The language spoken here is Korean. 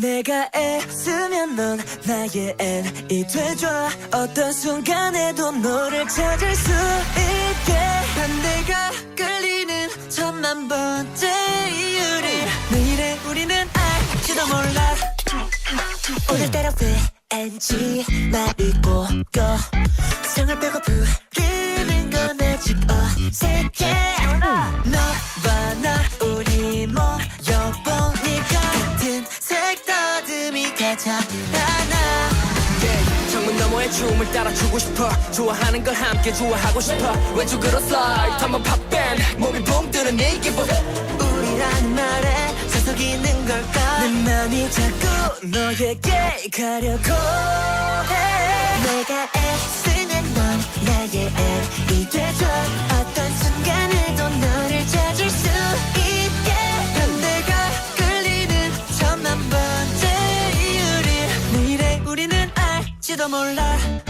내가 애쓰면 넌 나의 N이 돼줘 어떤 순간에도 너를 찾을 수 있게. 난 내가 끌리는 천만 번째 이유를 내일의 우리는 알지도 몰라. 오늘따라 왠지 말이 꼬여 성을 빼고 부르 가장 하나 창문 너머의 춤을 따라 추고 싶어. 좋아하는 걸 함께 좋아하고 싶어. 왼쪽으로 슬라이드 한번 팝밴 몸이 붕 뜨는 이게 뭐 우리라는 말에 사석 있는 걸까? 내 맘이 자꾸 너에게 가려고 알지도 몰라